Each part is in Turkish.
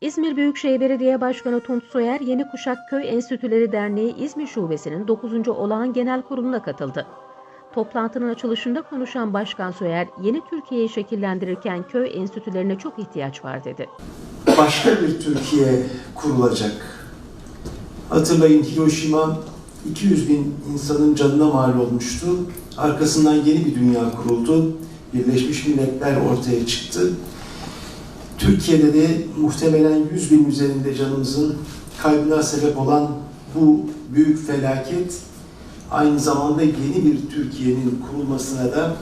İzmir Büyükşehir Belediye Başkanı Tunç Soyer, Yeni Kuşak Köy Enstitüleri Derneği İzmir Şubesi'nin 9. olağan genel kuruluna katıldı. Toplantının açılışında konuşan Başkan Soyer, yeni Türkiye'yi şekillendirirken köy enstitülerine çok ihtiyaç var dedi. başka bir Türkiye kurulacak. Hatırlayın Hiroşima 200 bin insanın canına mal olmuştu. Arkasından yeni bir dünya kuruldu. Birleşmiş Milletler ortaya çıktı. Türkiye'de de muhtemelen 100 bin üzerinde canımızın kaybına sebep olan bu büyük felaket aynı zamanda yeni bir Türkiye'nin kurulmasına da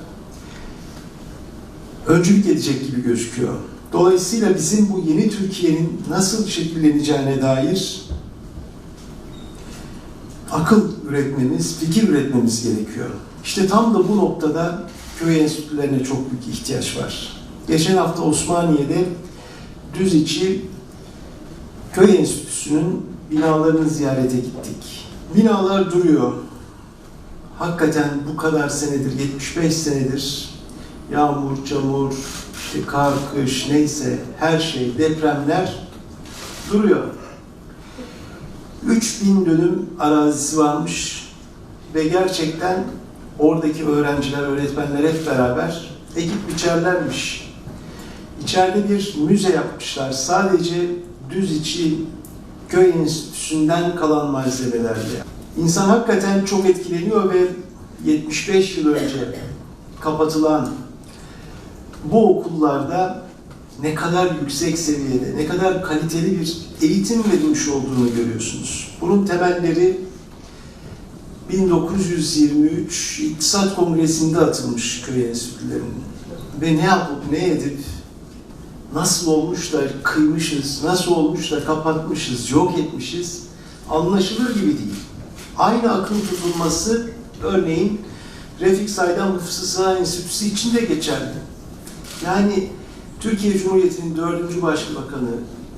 öncülük edecek gibi gözüküyor. Dolayısıyla bizim bu yeni Türkiye'nin nasıl şekilleneceğine dair akıl üretmemiz, fikir üretmemiz gerekiyor. İşte tam da bu noktada köy enstitülerine çok büyük ihtiyaç var. Geçen hafta Osmaniye'de Düziçi Köy Enstitüsü'nün binalarını ziyarete gittik. Binalar duruyor. Hakikaten bu kadar senedir, 75 senedir yağmur, çamur, işte kar, kış neyse her şey, depremler duruyor. 3000 dönüm arazisi varmış ve gerçekten oradaki öğrenciler, öğretmenler hep beraber ekip biçerlermiş. İçeride bir müze yapmışlar. Sadece düz içi köy enstitüsünden kalan malzemelerle. İnsan hakikaten çok etkileniyor ve 75 yıl önce kapatılan bu okullarda ne kadar yüksek seviyede, ne kadar kaliteli bir eğitim verilmiş olduğunu görüyorsunuz. Bunun temelleri 1923 İktisat Kongresi'nde atılmış köy enstitülerinin. Ve ne yapıp ne edip nasıl olmuş da kıymışız, nasıl olmuş da kapatmışız, yok etmişiz anlaşılır gibi değil. Aynı akım tutulması örneğin Refik Saydam Hıfzı Sıha Enstitüsü için de geçerli. Yani Türkiye Cumhuriyeti'nin dördüncü başbakanı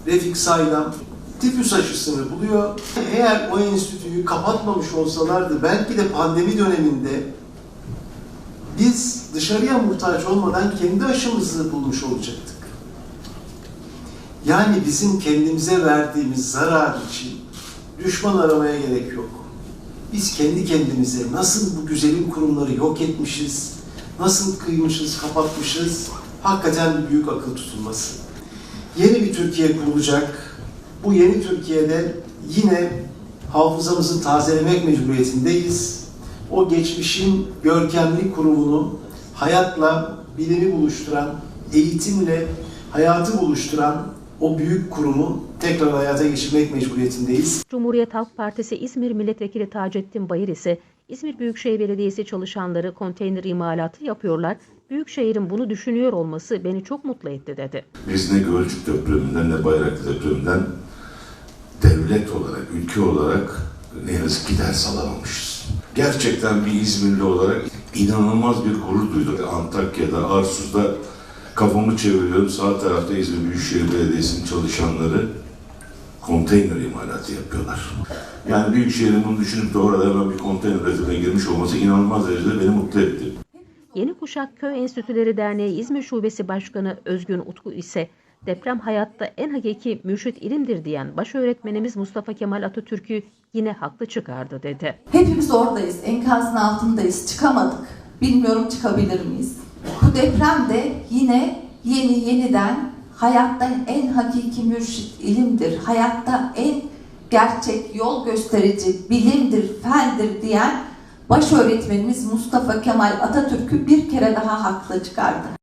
Refik Saydam tifüs aşısını buluyor. Eğer o enstitüyü kapatmamış olsalardı belki de pandemi döneminde biz dışarıya muhtaç olmadan kendi aşımızı bulmuş olacaktık. Yani bizim kendimize verdiğimiz zarar için düşman aramaya gerek yok. Biz kendi kendimize nasıl bu güzelim kurumları yok etmişiz, nasıl kıymışız, kapatmışız, hakikaten büyük akıl tutulması. Yeni bir Türkiye kurulacak. Bu yeni Türkiye'de yine hafızamızı tazelemek mecburiyetindeyiz. O geçmişin görkemli kurumunu hayatla bilimi buluşturan, eğitimle hayatı buluşturan o büyük kurumu tekrar hayata geçirmek mecburiyetindeyiz. Cumhuriyet Halk Partisi İzmir Milletvekili Taceddin Bayır ise İzmir Büyükşehir Belediyesi çalışanları konteyner imalatı yapıyorlar. Büyükşehir'in bunu düşünüyor olması beni çok mutlu etti dedi. Biz ne Gölcük depreminden ne Bayraklı depreminden devlet olarak, ülke olarak ne yazık ki ders alamamışız. Gerçekten bir İzmirli olarak inanılmaz bir gurur duyduk. Antakya'da, Arsuz'da kafamı çeviriyorum. Sağ tarafta İzmir Büyükşehir Belediyesi'nin çalışanları konteyner imalatı yapıyorlar. Yani Büyükşehir'in bunu düşünüp de orada hemen bir konteyner üretimine girmiş olması inanılmaz derecede beni mutlu etti. Yeni Kuşak Köy Enstitüleri Derneği İzmir Şubesi Başkanı Özgün Utku ise deprem hayatta en hakiki mürşit ilimdir diyen baş öğretmenimiz Mustafa Kemal Atatürk'ü yine haklı çıkardı dedi. Hepimiz oradayız, enkazın altındayız, çıkamadık. Bilmiyorum çıkabilir miyiz? Bu deprem de yine yeni yeniden hayatta en hakiki mürşit ilimdir, hayatta en gerçek yol gösterici bilimdir, fendir diyen baş öğretmenimiz Mustafa Kemal Atatürk'ü bir kere daha haklı çıkardı.